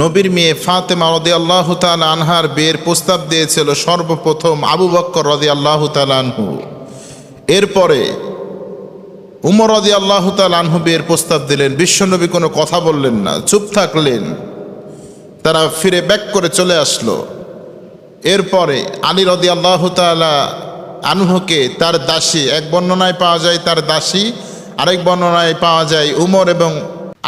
নবীর মেয়ে ফাতেমা রদি আল্লাহ তাল আনহার বিয়ের প্রস্তাব দিয়েছিল সর্বপ্রথম আবু বক্কর রদি আল্লাহ তাল আনহু। এরপরে উমর রদি আল্লাহ তাল আনহু বিয়ের প্রস্তাব দিলেন, বিশ্বনবী কোনো কথা বললেন না, চুপ থাকলেন। তারা ফিরে ব্যাক করে চলে আসলো। এরপরে আলী রদি আল্লাহ তালা আনহুকে তার দাসী, এক বর্ণনায় পাওয়া যায় তার দাসী, আরেক বর্ণনায় পাওয়া যায় উমর এবং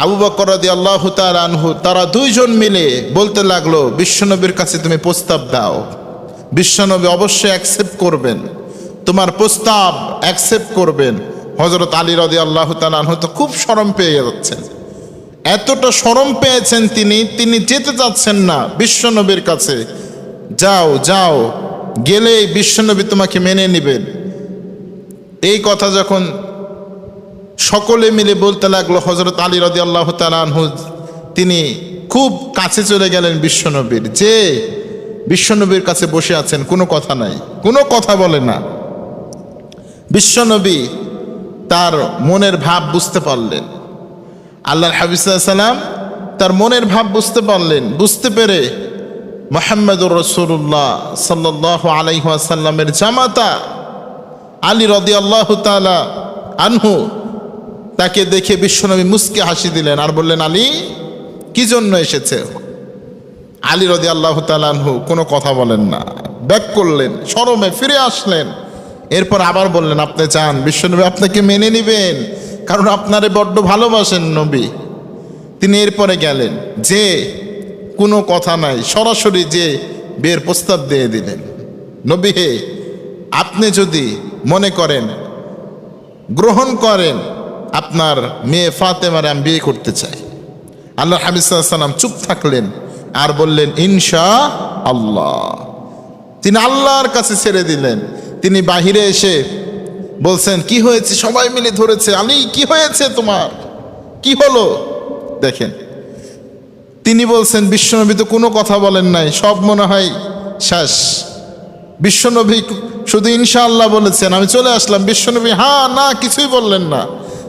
আবু বকর রদি আল্লাহ আনহু, তারা দুইজন মিলে বলতে লাগল, বিশ্বনবীর কাছে তুমি প্রস্তাব দাও। বিশ্বনবী অবশ্যই অ্যাকসেপ্ট করবেন। তোমার প্রস্তাব অ্যাকসেপ্ট করবেন। হজরত আলী রদি আল্লাহ তাল আনহু তো খুব সরম পেয়ে যাচ্ছেন। এতটা সরম পেয়েছেন তিনি তিনি যেতে চাচ্ছেন না বিশ্বনবীর কাছে। যাও যাও, গেলেই বিশ্বনবী তোমাকে মেনে নেবেন। এই কথা যখন সকলে মিলে বলতে লাগল হজরত আলী রদি আল্লাহ তালহু তিনি খুব কাছে চলে গেলেন বিশ্বনবীর। যে বিশ্বনবীর কাছে বসে আছেন, কোনো কথা নাই, কোনো কথা বলে না। বিশ্বনবী তার মনের ভাব বুঝতে পারলেন। আল্লাহর হাবিসাল্লাম তার মনের ভাব বুঝতে পারলেন, বুঝতে পেরে মোহাম্মদুর রসুল্লাহ সাল্লাহ আলাইসাল্লামের জামাতা আলী রদি আল্লাহ তালা আনহু তাকে দেখে বিশ্বনবী মুসকে হাসি দিলেন আর বললেন, আলী, কি জন্য এসেছে? আলী রদি আল্লাহ তালানহু কোনো কথা বলেন না। ব্যাক করলেন, সরমে ফিরে আসলেন। এরপর আবার বললেন, আপনি চান, বিশ্বনবী আপনাকে মেনে নেবেন, কারণ আপনারে বড্ড ভালোবাসেন নবী। তিনি এরপরে গেলেন, যে, কোনো কথা নাই, সরাসরি যে বিয়ের প্রস্তাব দিয়ে দিলেন। নবী হে, আপনি যদি মনে করেন, গ্রহণ করেন আপনার মেয়ে ফাতেমারে আমি বিয়ে করতে চাই। আল্লাহ হাবিসাল্লাম চুপ থাকলেন আর বললেন, ইনশা আল্লাহ। তিনি আল্লাহর কাছে ছেড়ে দিলেন। তিনি বাহিরে এসে বলছেন, কি হয়েছে? সবাই মিলে ধরেছে। আলী কি হয়েছে তোমার? কি হলো? দেখেন, তিনি বলছেন, বিশ্বনবী তো কোনো কথা বলেন নাই। সব মনে হয় শেষ। বিশ্বনবী শুধু ইনশাআল্লাহ বলেছেন। আমি চলে আসলাম। বিশ্বনবী হ্যাঁ না, কিছুই বললেন না।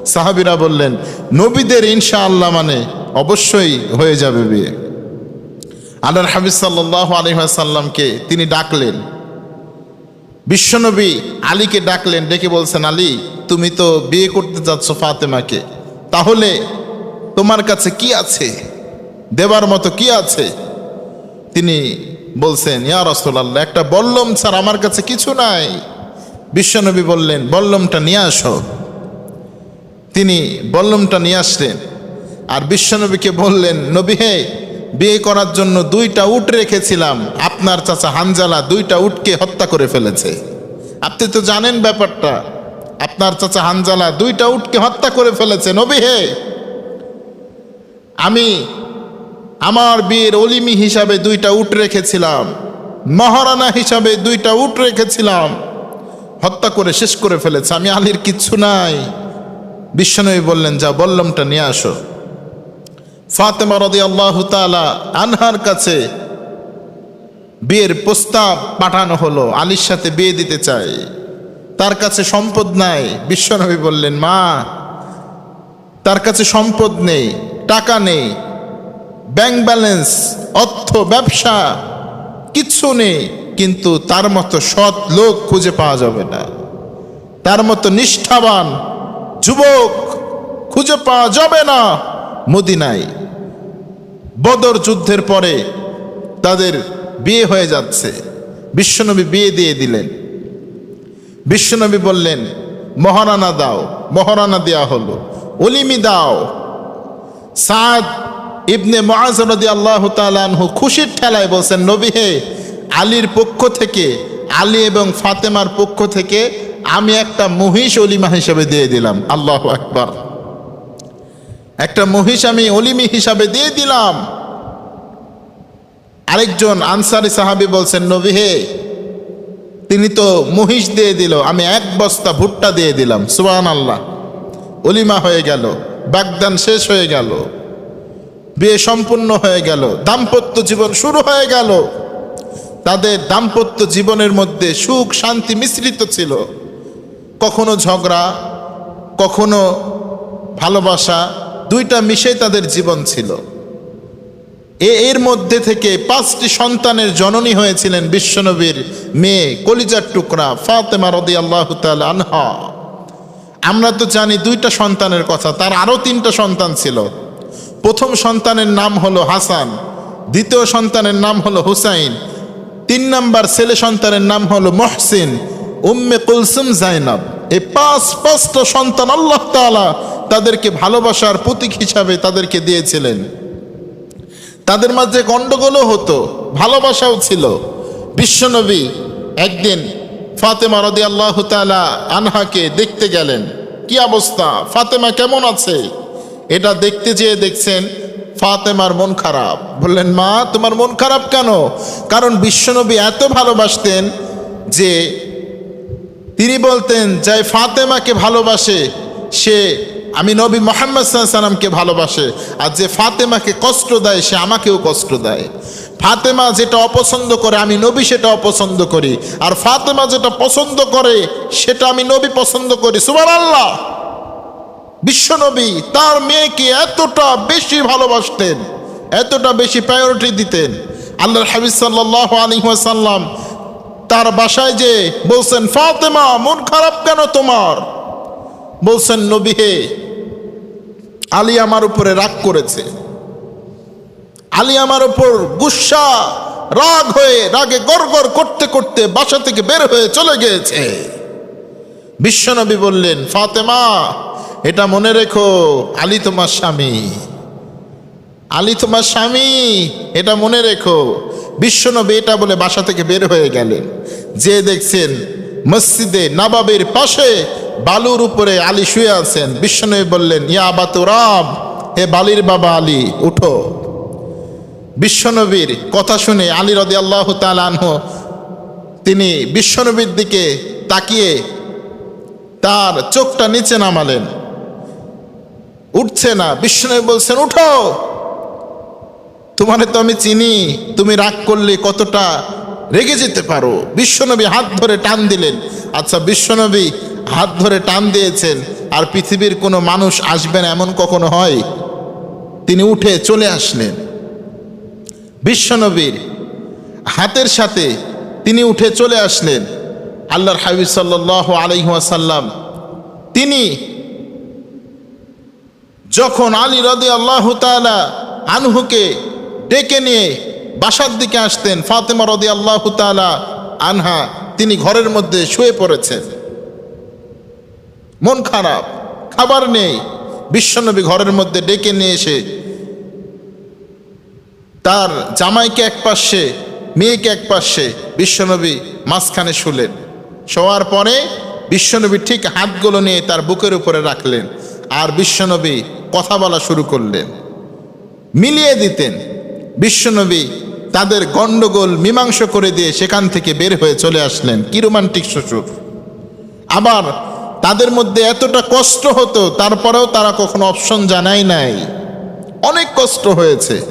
সাহাবিরা বললেন, নবীদের ইনশাআল্লাহ মানে অবশ্যই হয়ে যাবে বিয়ে। আল্লাহর হাবিজ সাল্লাহ আলহাসাল্লামকে তিনি ডাকলেন। বিশ্বনবী আলীকে ডাকলেন, ডেকে বলছেন, আলী, তুমি তো বিয়ে করতে যাচ্ছ ফাতেমাকে। তাহলে তোমার কাছে কি আছে? দেবার মতো কি আছে? তিনি বলছেন, ইয়া রসোল্লাহ একটা বল্লম ছাড়া আমার কাছে কিছু নাই। বিশ্বনবী বললেন, বল্লমটা নিয়ে আসো। তিনি বল্লমটা নিয়ে আসলেন। আর বিশ্বনবীকে বললেন, নবী হে, বিয়ে করার জন্য দুইটা উট রেখেছিলাম। আপনার চাচা হানজালা দুইটা উটকে হত্যা করে ফেলেছে। আপনি তো জানেন ব্যাপারটা। আপনার চাচা হানজালা দুইটা উটকে হত্যা করে ফেলেছে। নবী হে, আমি আমার বিয়ের অলিমি হিসাবে দুইটা উট রেখেছিলাম। মহারানা হিসাবে দুইটা উট রেখেছিলাম। হত্যা করে শেষ করে ফেলেছে। আমি আলীর কিচ্ছু নাই। বিশ্বনবী বললেন, যা বল্লমটা নিয়ে আসো। ফাতেমা রদি আল্লাহ তালা আনহার কাছে বিয়ের প্রস্তাব পাঠানো হলো, আলীর সাথে বিয়ে দিতে চাই তার কাছে সম্পদ নাই। বিশ্বনবী বললেন, মা, তার কাছে সম্পদ নেই, টাকা নেই, ব্যাংক ব্যালেন্স, অর্থ, ব্যবসা কিচ্ছু নেই, কিন্তু তার মতো সৎ লোক খুঁজে পাওয়া যাবে না। তার মতো নিষ্ঠাবান যুবক খুঁজে পাওয়া যাবে না মদিনায়। বদর যুদ্ধের পরে তাদের বিয়ে হয়ে যাচ্ছে। বিশ্বনবী বিয়ে দিয়ে দিলেন। বিশ্বনবী বললেন, মহারানা দাও, মহারানা দেওয়া হলো, অলিমি দাও। সাদ ইবনে মহাজনদি আল্লাহ তালু খুশির ঠেলায় বলছেন, নবী হে, আলীর পক্ষ থেকে, আলী এবং ফাতেমার পক্ষ থেকে আমি একটা মহিষ অলিমা হিসাবে দিয়ে দিলাম। আল্লাহ আকবার। একটা মহিষ আমি অলিমি হিসাবে দিয়ে দিলাম। আরেকজন আনসারি সাহাবি বলছেন, নবী হে, তিনি তো মহিষ দিয়ে দিল, আমি এক বস্তা ভুট্টা দিয়ে দিলাম। সুবান আল্লাহ অলিমা হয়ে গেল, বাগদান শেষ হয়ে গেল, বিয়ে সম্পূর্ণ হয়ে গেল, দাম্পত্য জীবন শুরু হয়ে গেল। তাদের দাম্পত্য জীবনের মধ্যে সুখ শান্তি মিশ্রিত ছিল। কখনো ঝগড়া, কখনো ভালোবাসা, দুইটা মিশে তাদের জীবন ছিল। এ এর মধ্যে থেকে পাঁচটি সন্তানের জননী হয়েছিলেন বিশ্বনবীর মেয়ে কলিজার টুকরা ফাতেমা রদি আল্লাহ আনহা। আমরা তো জানি দুইটা সন্তানের কথা, তার আরও তিনটা সন্তান ছিল। প্রথম সন্তানের নাম হলো হাসান, দ্বিতীয় সন্তানের নাম হলো হুসাইন, তিন নাম্বার ছেলে সন্তানের নাম হলো মহসিন, উম্মে কুলসুম জাইনাব। এই পাঁচ পাঁচটা সন্তান আল্লাহ তাআলা তাদেরকে ভালোবাসার প্রতীক হিসাবে তাদেরকে দিয়েছিলেন। তাদের মাঝে গণ্ডগোলও হতো, ভালোবাসাও ছিল। বিশ্বনবী একদিন ফাতেমা রদি আল্লাহ তালা আনহাকে দেখতে গেলেন। কি অবস্থা? ফাতেমা কেমন আছে? এটা দেখতে যেয়ে দেখছেন ফাতেমার মন খারাপ। বললেন, মা, তোমার মন খারাপ কেন? কারণ বিশ্বনবী এত ভালোবাসতেন যে তিনি বলতেন, যাই ফাতেমাকে ভালোবাসে, সে, আমি নবী মোহাম্মদ সাল্লামকে ভালোবাসে, আর যে ফাতেমাকে কষ্ট দেয়, সে আমাকেও কষ্ট দেয়। ফাতেমা যেটা অপছন্দ করে, আমি নবী সেটা অপছন্দ করি, আর ফাতেমা যেটা পছন্দ করে, সেটা আমি নবী পছন্দ করি। সুবার আল্লাহ বিশ্বনবী তার মেয়েকে এতটা বেশি ভালোবাসতেন, এতটা বেশি প্রায়োরিটি দিতেন। আল্লাহর হাবিজ সাল্লাহ আলিহাসাল্লাম তার বাসায় যে বলছেন, ফাতেমা, মন খারাপ কেন তোমার? বলছেন, নবী হে, আলী আমার উপরে রাগ করেছে। আলী আমার উপর গুসা, রাগ হয়ে, রাগে গড়গড় করতে করতে বাসা থেকে বের হয়ে চলে গিয়েছে। বিশ্বনবী বললেন, ফাতেমা, এটা মনে রেখো, আলী তোমার স্বামী। আলী তোমার স্বামী, এটা মনে রেখো বিশ্বনবী এটা বলে বাসা থেকে বের হয়ে গেলেন। যে দেখছেন মসজিদে নবাবের পাশে বালুর উপরে আলী শুয়ে আছেন, বিশ্বনবী বললেন, ইয়া আবাতুরাব হে বালির বাবা আলী, উঠো। বিশ্বনবীর কথা শুনে আলী রদি আল্লাহ তালানহ তিনি বিশ্বনবীর দিকে তাকিয়ে তার চোখটা নিচে নামালেন। উঠছে না বিষ্ণু বলছেন, উঠো। তোমারে তো আমি চিনি, তুমি রাগ করলে কতটা রেগে যেতে পারো। বিশ্বনবী হাত ধরে টান দিলেন। আচ্ছা বিশ্বনবী হাত ধরে টান দিয়েছেন, আর পৃথিবীর কোনো মানুষ আসবেন এমন কখনো হয়? তিনি উঠে চলে আসলেন। বিশ্বনবীর হাতের সাথে তিনি উঠে চলে আসলেন। আল্লাহর হাবিব সাল্লাহ আলহাসাল্লাম তিনি যখন আলী রদি আল্লাহ তালা আনহুকে ডেকে নিয়ে বাসার দিকে আসতেন ফাতেমা রদি আল্লাহ তালা আনহা। তিনি ঘরের মধ্যে শুয়ে পড়েছেন। মন খারাপ, খাবার নেই। বিশ্বনবী ঘরের মধ্যে ডেকে নিয়ে এসে তার জামাইকে এক পাশে, মেয়েকে এক পাশে বিশ্বনবী মাঝখানে শুলেন। শোয়ার পরে বিশ্বনবী ঠিক হাতগুলো নিয়ে তার বুকের উপরে রাখলেন আর বিশ্বনবী কথা বলা শুরু করলেন। মিলিয়ে দিতেন। বিশ্বনবী তাদের গণ্ডগোল মীমাংস করে দিয়ে সেখান থেকে বের হয়ে চলে আসলেন। কি রোমান্টিক শ্বশুর। আবার তাদের মধ্যে এতটা কষ্ট হতো, তারপরেও তারা কখনো অপশন জানাই নাই। অনেক কষ্ট হয়েছে।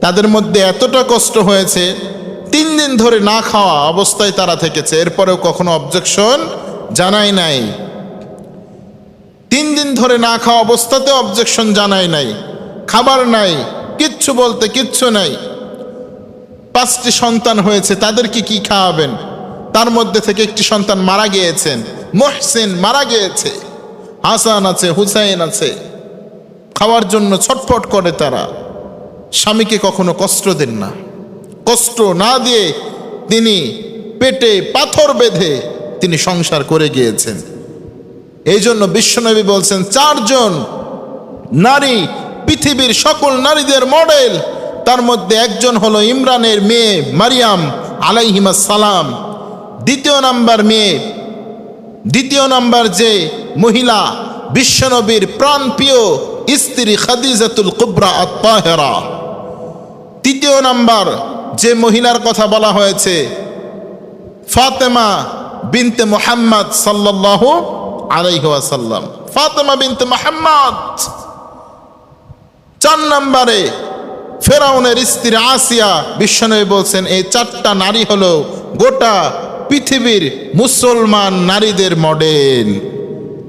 তাদের মধ্যে এতটা কষ্ট হয়েছে, তিন দিন ধরে না খাওয়া অবস্থায় তারা থেকেছে, এরপরেও কখনো অবজেকশন জানাই নাই। তিন দিন ধরে না খাওয়া অবস্থাতে অবজেকশন জানাই নাই। খাবার নাই। কিচ্ছু বলতে কিচ্ছু নাই। পাঁচটি সন্তান হয়েছে, তাদেরকে কি খাওয়াবেন? তার মধ্যে থেকে একটি সন্তান মারা গিয়েছেন। মহসিন মারা গিয়েছে। হাসান আছে, হুসাইন আছে। খাওয়ার জন্য ছটফট করে তারা। স্বামীকে কখনো কষ্ট দেন না। কষ্ট না দিয়ে তিনি পেটে পাথর বেঁধে তিনি সংসার করে গিয়েছেন। এই জন্য বিশ্বনবী বলছেন, চারজন নারী পৃথিবীর সকল নারীদের মডেল, তার মধ্যে একজন হলো ইমরানের মেয়ে মারিয়াম আলাইহিমা সালাম দ্বিতীয় নাম্বার মেয়ে, দ্বিতীয় নাম্বার যে মহিলা, বিশ্বনবীর প্রাণপ্রিয় স্ত্রী খাদিজাতুল কুবরা আত্মাহেরা তৃতীয় নাম্বার যে মহিলার কথা বলা হয়েছে, ফাতেমা বিনতে মোহাম্মদ সাল্লাহ আলাইহাসাল্লাম ফাতেমা বিনতে মোহাম্মদ। চার নম্বরে ফেরাউনের স্ত্রী আসিয়া বিশ্বনবী বলছেন, এই চারটা নারী হলো গোটা পৃথিবীর মুসলমান নারীদের মডেল।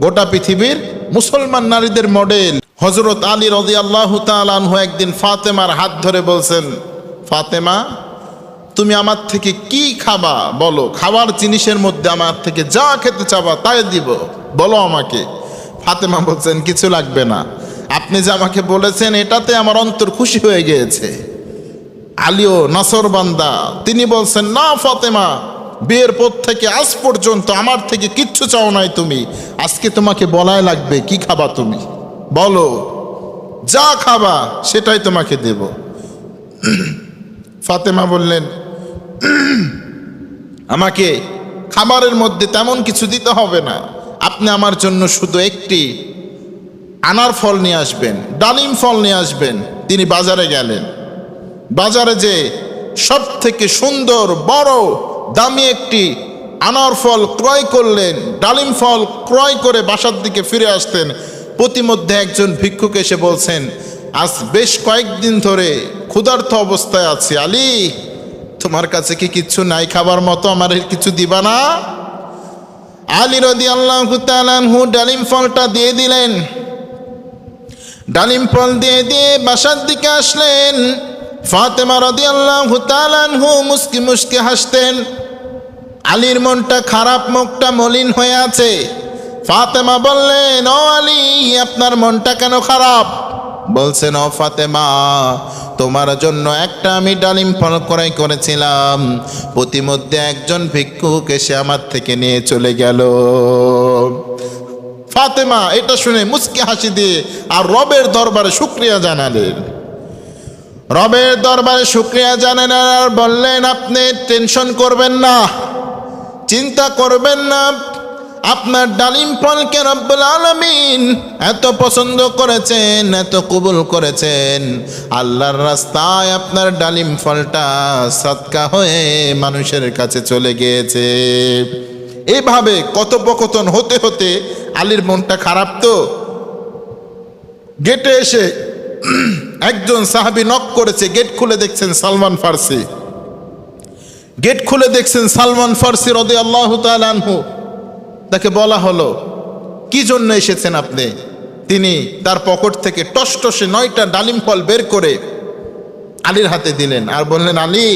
গোটা পৃথিবীর মুসলমান নারীদের মডেল। হজরত আলী রদি আল্লাহ তালু একদিন ফাতেমার হাত ধরে বলছেন, ফাতেমা, তুমি আমার থেকে কি খাবা? বলো খাবার জিনিসের মধ্যে আমার থেকে যা খেতে চাবা তাই দিব, বলো আমাকে। ফাতেমা বলছেন, কিছু লাগবে না। আপনি যে আমাকে বলেছেন, এটাতে আমার অন্তর খুশি হয়ে গিয়েছে। আলিও নাসর বান্দা, তিনি বলছেন, না ফাতেমা, বিয়ের পর থেকে আজ পর্যন্ত আমার থেকে কিচ্ছু চাও নাই তুমি। আজকে তোমাকে বলাই লাগবে, কি খাবা তুমি? বলো, যা খাবা সেটাই তোমাকে দেব। ফাতেমা বললেন, আমাকে খাবারের মধ্যে তেমন কিছু দিতে হবে না। আপনি আমার জন্য শুধু একটি আনার ফল নিয়ে আসবেন, ডালিম ফল নিয়ে আসবেন, তিনি বাজারে গেলেন। বাজারে যে সব থেকে সুন্দর, বড়, দামি একটি আনার ফল ক্রয় করলেন, ডালিম ফল ক্রয় করে বাসার দিকে ফিরে আসতেন, প্রতিমধ্যে একজন ভিক্ষুক এসে বলছেন, আজ বেশ কয়েকদিন ধরে ক্ষুধার্ত অবস্থায় আছি, আলী, তোমার কাছে কি কিচ্ছু নাই খাবার মতো? আমার কিছু দিবা না? আলী রদি আল্লাহ ডালিম ফলটা দিয়ে দিলেন। ডালিম ফল দিয়ে দিয়ে বাসার দিকে আসলেন। ফাতেমা রদি আল্লাহ হু মুস্কি মুস্কি হাসতেন। আলীর মনটা খারাপ, মুখটা মলিন হয়ে আছে। ফাতেমা বললেন, ও আলী, আপনার মনটা কেন খারাপ? বলছেন, ও ফাতেমা, তোমার জন্য একটা আমি ডালিম ফল ক্রয় করেছিলাম। প্রতিমধ্যে একজন ভিক্ষুক এসে আমার থেকে নিয়ে চলে গেল। ফাতেমা, এটা শুনে মুচকি হাসি দিয়ে আর রবের দরবারে শুক্রিয়া জানালেন রবের দরবারে শুক্রিয়া জানেন আর বললেন, আপনি টেনশন করবেন না, চিন্তা করবেন না। আপনার ডালিম ফলকে রব্বুল আলমিন এত পছন্দ করেছেন, এত কবুল করেছেন। আল্লাহর রাস্তায় আপনার ডালিম ফলটা সৎকা হয়ে মানুষের কাছে চলে গিয়েছে। এভাবে কথোপকথন হতে হতে আলীর মনটা খারাপ তো? গেটে এসে একজন সাহাবি নক করেছে, গেট খুলে দেখছেন সালমান ফার্সি। গেট খুলে দেখছেন সালমান ফার্সি রদে আল্লাহ তালহু তাকে বলা হলো, কি জন্য এসেছেন আপনি? তিনি তার পকেট থেকে টসটসে নয়টা ডালিম ফল বের করে আলীর হাতে দিলেন আর বললেন, আলী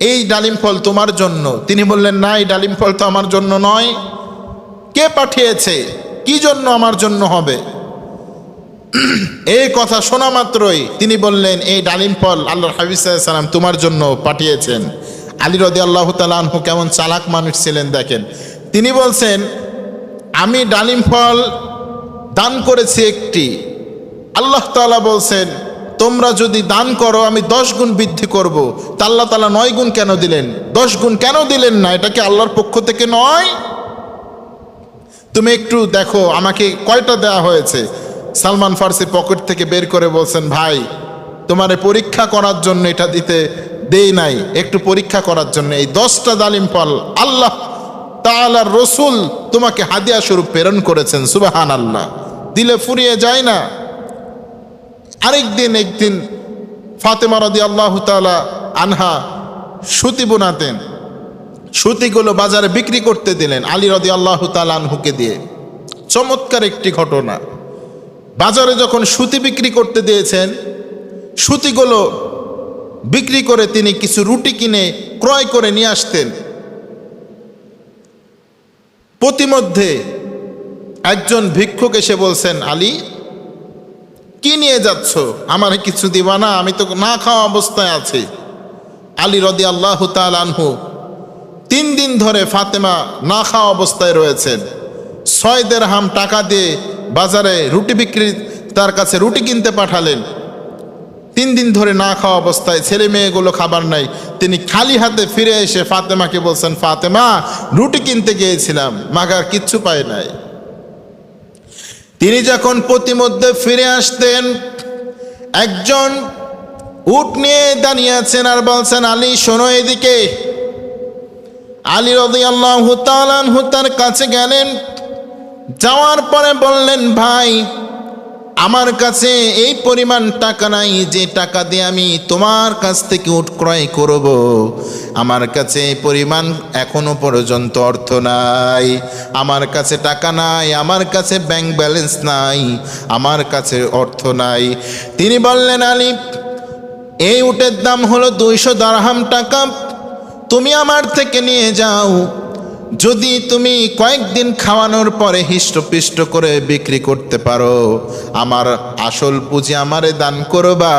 এই ডালিম ফল তোমার জন্য। তিনি বললেন, না, এই ডালিম ফল তো আমার জন্য নয়। কে পাঠিয়েছে? কি জন্য আমার জন্য হবে? এই কথা শোনা মাত্রই তিনি বললেন, এই ডালিম ফল আল্লাহ হাবিসাল্লাম তোমার জন্য পাঠিয়েছেন। আলী রদি আল্লাহ তালু কেমন চালাক মানুষ ছিলেন দেখেন। তিনি বলছেন, আমি ডালিম ফল দান করেছি একটি। আল্লাহ তালা বলছেন তোমরা যদি দান করো, আমি দশ গুণ বৃদ্ধি করব। তা আল্লাহ তালা নয় গুণ কেন দিলেন? দশ গুণ কেন দিলেন না? এটা কি আল্লাহর পক্ষ থেকে নয়? তুমি একটু দেখো, আমাকে কয়টা দেওয়া হয়েছে? সালমান ফার্সি পকেট থেকে বের করে বলছেন, ভাই, তোমার পরীক্ষা করার জন্য এটা দিতে দেই নাই। একটু পরীক্ষা করার জন্য। এই দশটা দালিম ফল আল্লাহ তালার রসুল তোমাকে হাদিয়া স্বরূপ প্রেরণ করেছেন সুবাহান আল্লাহ দিলে ফুরিয়ে যায় না। আরেক দিন, একদিন ফাতেমা রদি আল্লাহ তালা আনহা সুতি বোনাতেন। সুতিগুলো বাজারে বিক্রি করতে দিলেন আলী রদি আল্লাহ তালানহুকে দিয়ে। চমৎকার একটি ঘটনা। বাজারে যখন সুতি বিক্রি করতে দিয়েছেন, সুতিগুলো বিক্রি করে তিনি কিছু রুটি কিনে ক্রয় করে নিয়ে আসতেন। প্রতিমধ্যে একজন ভিক্ষুক এসে বলছেন, আলী কি নিয়ে যাচ্ছ? আমার কিছু দিবা না, আমি তো না খাওয়া অবস্থায় আছি। আলী রদি আল্লাহ আনহু তিন দিন ধরে ফাতেমা না খাওয়া অবস্থায় রয়েছেন। ছয় দেড় হাম টাকা দিয়ে বাজারে রুটি বিক্রি তার কাছে রুটি কিনতে পাঠালেন। তিন দিন ধরে না খাওয়া অবস্থায় ছেলে মেয়েগুলো খাবার নাই। তিনি খালি হাতে ফিরে এসে ফাতেমাকে বলছেন, ফাতেমা, রুটি কিনতে গিয়েছিলাম, মাগার কিচ্ছু পায় নাই। তিনি যখন প্রতিমধ্যে ফিরে আসতেন, একজন উট নিয়ে দাঁড়িয়ে আছেন আর বলছেন, আলী, শোনো এদিকে। আলী রদি আল্লাহ হুতার কাছে গেলেন, যাওয়ার পরে বললেন, ভাই আমার কাছে এই পরিমাণ টাকা নাই যে টাকা দিয়ে আমি তোমার কাছ থেকে উট ক্রয় করব। আমার কাছে এই পরিমাণ এখনও পর্যন্ত অর্থ নাই। আমার কাছে টাকা নাই, আমার কাছে ব্যাংক ব্যালেন্স নাই, আমার কাছে অর্থ নাই। তিনি বললেন, আলী, এই উটের দাম হলো দুইশো দারহাম টাকা। তুমি আমার থেকে নিয়ে যাও। যদি তুমি কয়েকদিন খাওয়ানোর পরে হিষ্টপিষ্ট করে বিক্রি করতে পারো, আমার আসল পুঁজি আমারে দান করবা,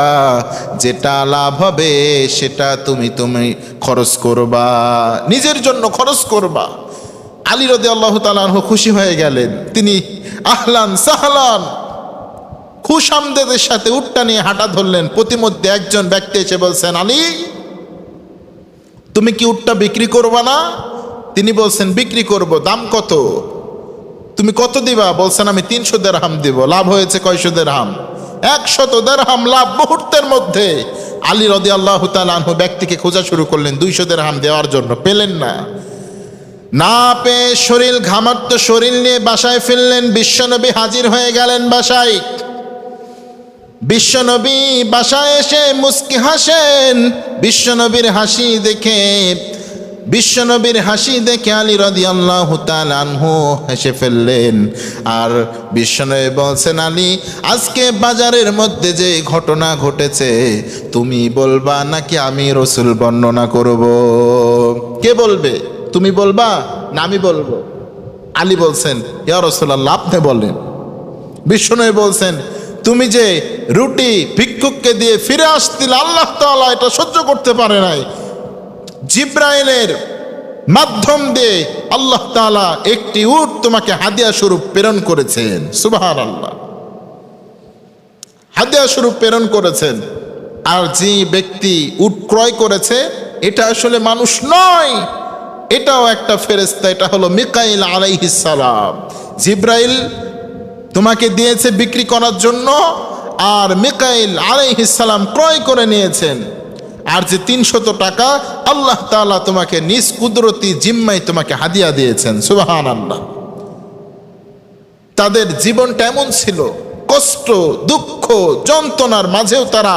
যেটা লাভ হবে সেটা তুমি তুমি খরচ করবা, নিজের জন্য খরচ করবা। আলী রদে আল্লাহ তালাহ খুশি হয়ে গেলেন। তিনি আহলান সাহলান, খুশামদেদের সাথে উটটা নিয়ে হাঁটা ধরলেন। প্রতিমধ্যে একজন ব্যক্তি এসে বলছেন, আলী, তুমি কি উটটা বিক্রি করবা না? তিনি বলছেন, বিক্রি করব, দাম কত? তুমি কত দিবা? বলছেন, আমি তিনশো দেড়হাম দিব। লাভ হয়েছে কয়শো দেড়হাম একশত দেড়হাম লাভ মুহূর্তের মধ্যে। আলী রদি আল্লাহ তালু ব্যক্তিকে খোঁজা শুরু করলেন, দুইশো দেড়হাম দেওয়ার জন্য। পেলেন না। না পেয়ে শরীর ঘামাত্ম শরীর নিয়ে বাসায় ফিরলেন। বিশ্বনবী হাজির হয়ে গেলেন বাসায়। বিশ্বনবী বাসায় এসে মুস্কি হাসেন। বিশ্বনবীর হাসি দেখে বিশ্বনবীর হাসি দেখে আলী রদি আল্লাহ আনহু হেসে ফেললেন। আর বিশ্বনবী বলছেন, আলী, আজকে বাজারের মধ্যে যে ঘটনা ঘটেছে, তুমি বলবা নাকি আমি রসুল বর্ণনা করব? কে বলবে? তুমি বলবা না আমি বলব? আলী বলছেন, ইয়া রসুল্লাহ আপনি বলেন। বিষ্ণু বলছেন, তুমি যে রুটি ভিক্ষুককে দিয়ে ফিরে আসছিল আল্লাহ তাআলা এটা সহ্য করতে পারে নাই। জিব্রাইলের মাধ্যম দিয়ে আল্লাহ তাআলা একটি উট তোমাকে হাদিয়া স্বরূপ প্রেরণ করেছেন। সুবাহান আল্লাহ হাদিয়া স্বরূপ প্রেরণ করেছেন। আর যে ব্যক্তি উট ক্রয় করেছে, এটা আসলে মানুষ নয়। এটাও একটা ফেরেস্তা এটা হলো মিকাইল আলাইহিস সালাম। জিব্রাইল তোমাকে দিয়েছে বিক্রি করার জন্য, আর মিকাইল আলাইহিসালাম ক্রয় করে নিয়েছেন। আর যে তিনশত টাকা আল্লাহ তাআলা তোমাকে নিজ কুদরতি জিম্মাই তোমাকে হাদিয়া দিয়েছেন সুবাহান আল্লাহ তাদের জীবনটা এমন ছিল, কষ্ট, দুঃখ, যন্ত্রণার মাঝেও তারা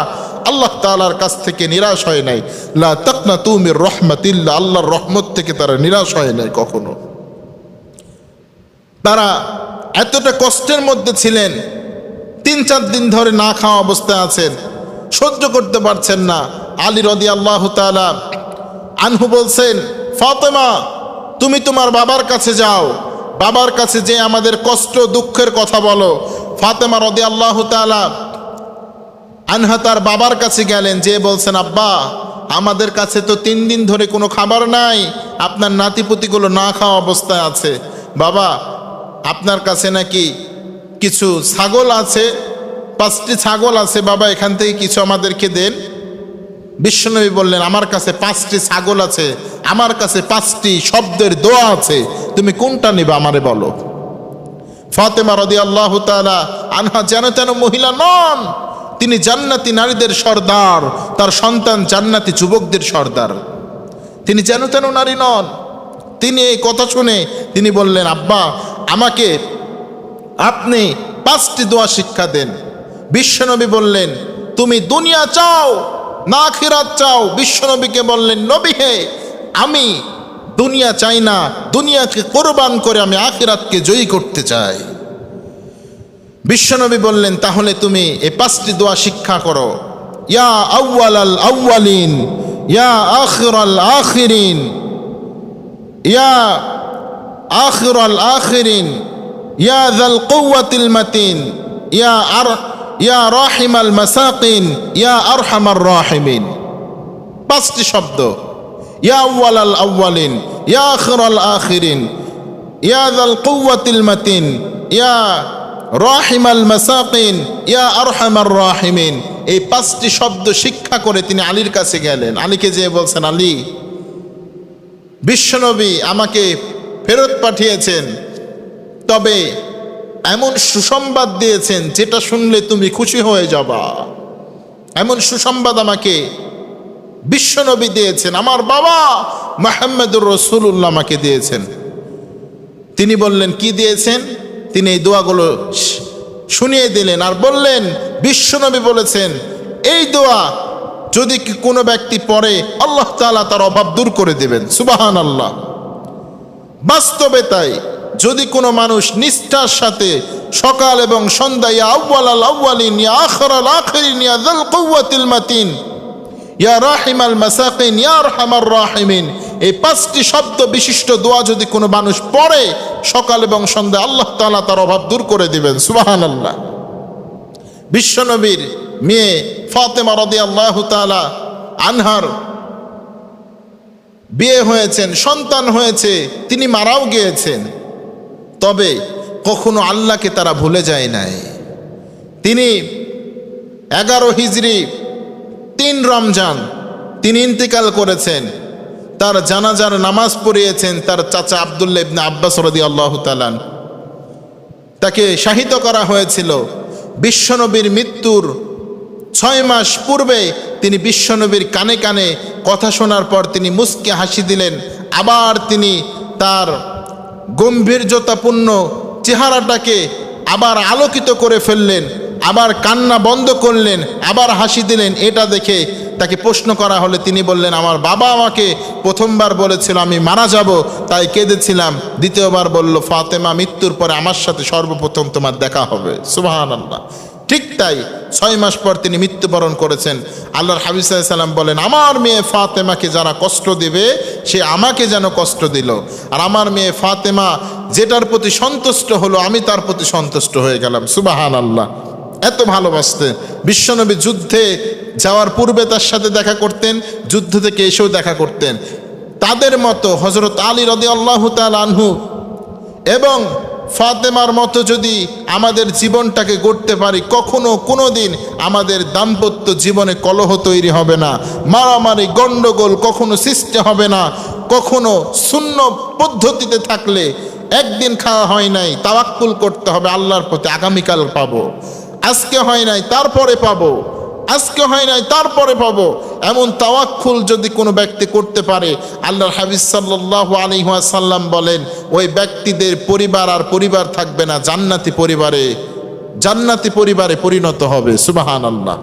আল্লাহ তাআলার কাছ থেকে নিরাশ হয় নাই। লা তাকনা তুমির রহমাতিল্লা আল্লাহর রহমত থেকে তারা নিরাশ হয় নাই কখনো। তারা এতটা কষ্টের মধ্যে ছিলেন, তিন চার দিন ধরে না খাওয়া অবস্থায় আছেন, সহ্য করতে পারছেন না আলী রদি আল্লাহ তালা আনহু বলছেন, ফাতেমা, তুমি তোমার বাবার কাছে যাও। বাবার কাছে যে আমাদের কষ্ট, দুঃখের কথা বলো। ফাতেমা রদি আল্লাহ তালা আনহা তার বাবার কাছে গেলেন, যে বলছেন, আব্বা, আমাদের কাছে তো তিন দিন ধরে কোনো খাবার নাই, আপনার নাতিপুতিগুলো না খাওয়া অবস্থায় আছে। বাবা, আপনার কাছে নাকি কিছু ছাগল আছে, পাঁচটি ছাগল আছে, বাবা, এখান থেকে কিছু আমাদেরকে দেন। বিশ্বনবী বললেন, আমার কাছে পাঁচটি ছাগল আছে, আমার কাছে পাঁচটি শব্দের দোয়া আছে, তুমি কোনটা নিবে আমারে বলো? ফাতেমা রদি আল্লাহ তালা আনহা যেন তেন মহিলা নন, তিনি জান্নাতি নারীদের সর্দার, তার সন্তান জান্নাতি যুবকদের সর্দার। তিনি যেন তেন নারী নন। তিনি এই কথা শুনে তিনি বললেন, আব্বা, আমাকে আপনি পাঁচটি দোয়া শিক্ষা দেন। বিশ্বনবী বললেন, তুমি দুনিয়া চাও না আখিরাত চাও, বিশ্বনবীকে বললেন, নবী হে, আমি দুনিয়া চাই না, দুনিয়াকে কোরবান করে আমি আখিরাতকে জয়ী করতে চাই। বিশ্বনবী বললেন, তাহলে তুমি এই পাঁচটি দোয়া শিক্ষা করো। ইয়া আউয়াল আল আউয়ালিন, ইয়া আখির আল আখিরিন, ইয়া আখির আল আখিরিন, ইয়া যাল কৌয়াতিল মাতিন, ইয়া আর ইয়া রাহিম আল মাসাকিন, ইয়া আরহামার রাহিমিন। পাঁচটি শব্দ। ইয়া আউয়াল আল আউয়ালিন, ইয়া আখির আল আখিরিন, ইয়া যাল কৌয়াতিল মাতিন, ইয়া রাহিম আল মাসাকিন, ইয়া আরহামার রাহিমিন। এই পাঁচটি শব্দ শিক্ষা করে তিনি আলীর কাছে গেলেন। আলীকে যেয়ে বলছেন, আলী, বিশ্বনবী আমাকে ফেরত পাঠিয়েছেন। তবে এমন সুসংবাদ দিয়েছেন যেটা শুনলে তুমি খুশি হয়ে যাবা। এমন সুসংবাদ আমাকে বিশ্বনবী দিয়েছেন, আমার বাবা মাহমুদুর রসুল্লাহ আমাকে দিয়েছেন। তিনি বললেন, কি দিয়েছেন? তিনি এই দোয়াগুলো শুনিয়ে দিলেন আর বললেন বিশ্বনবী বলেছেন, এই দোয়া যদি কোনো ব্যক্তি পড়ে, আল্লাহ তাআলা তার অভাব দূর করে দেবেন। সুবাহান আল্লাহ বাস্তবে তাই যদি কোনো মানুষ নিষ্ঠার সাথে সকাল এবং সন্ধ্যা ইয়া আউ্বাল আল আউ্বালিন ইয়া আখর আল আখরিন, ইয়া যাল কৌয়াতিল মাতিন, ইয়া রাহিম আল মাসাকিন, ইয়া রহমার রাহিমিন, এই পাঁচটি শব্দ বিশিষ্ট দোয়া যদি কোনো মানুষ পড়ে সকাল এবং সন্ধ্যা আল্লাহ তাআলা তার অভাব দূর করে দিবেন। সুবাহান আল্লাহ বিশ্বনবীর মেয়ে ফাতেমা রদি আল্লাহ তাআলা আনহার বিয়ে হয়েছেন, সন্তান হয়েছে, তিনি মারাও গিয়েছেন। তবে কখনো আল্লাহকে তারা ভুলে যায় নাই। তিনি এগারো হিজড়ি তিন রমজান, তিনি ইন্তেকাল করেছেন। তার জানাজার নামাজ পড়িয়েছেন তার চাচা আবদুল্লা ইবনে আব্বাস রদি আল্লাহ তালান তাকে শাহিত করা হয়েছিল বিশ্বনবীর মৃত্যুর ছয় মাস পূর্বে তিনি বিশ্বনবীর কানে কানে কথা শোনার পর তিনি মুসকে হাসি দিলেন। আবার তিনি তার গম্ভীর্যতাপূর্ণ চেহারাটাকে আবার আলোকিত করে ফেললেন, আবার কান্না বন্ধ করলেন, আবার হাসি দিলেন, এটা দেখে তাকে প্রশ্ন করা হলে তিনি বললেন, আমার বাবা আমাকে প্রথমবার বলেছিল আমি মারা যাব, তাই কেঁদেছিলাম। দ্বিতীয়বার বলল, ফাতেমা মৃত্যুর পরে আমার সাথে সর্বপ্রথম তোমার দেখা হবে। সুবাহ আল্লাহ ঠিক তাই ছয় মাস পর তিনি মৃত্যুবরণ করেছেন। আল্লাহর হাবিজ সাল্লাম বলেন, আমার মেয়ে ফাতেমাকে যারা কষ্ট দেবে, সে আমাকে যেন কষ্ট দিল। আর আমার মেয়ে ফাতেমা যেটার প্রতি সন্তুষ্ট হলো, আমি তার প্রতি সন্তুষ্ট হয়ে গেলাম। সুবাহান আল্লাহ এত ভালোবাসতেন বিশ্বনবী যুদ্ধে যাওয়ার পূর্বে তার সাথে দেখা করতেন, যুদ্ধ থেকে এসেও দেখা করতেন। তাদের মতো হজরত আলী রদি আল্লাহ তাল আনহু এবং ফাতেমার মতো যদি আমাদের জীবনটাকে গড়তে পারি, কখনো কোনো দিন আমাদের দাম্পত্য জীবনে কলহ তৈরি হবে না, মারামারি, গণ্ডগোল কখনো সৃষ্টি হবে না, কখনো শূন্য পদ্ধতিতে থাকলে একদিন খাওয়া হয় নাই, তাওয়াক্কুল করতে হবে আল্লাহর প্রতি আগামীকাল পাবো, আজকে হয় নাই, তারপরে পাবো। আজকে হয় নাই, তারপরে পাবো। এমন তাওয়াক্কুল যদি কোনো ব্যক্তি করতে পারে, আল্লাহর হাবিজ সাল্লাহ আলিহাসাল্লাম বলেন, ওই ব্যক্তিদের পরিবার আর পরিবার থাকবে না, জান্নাতি পরিবারে জান্নাতি পরিবারে পরিণত হবে সুবাহান আল্লাহ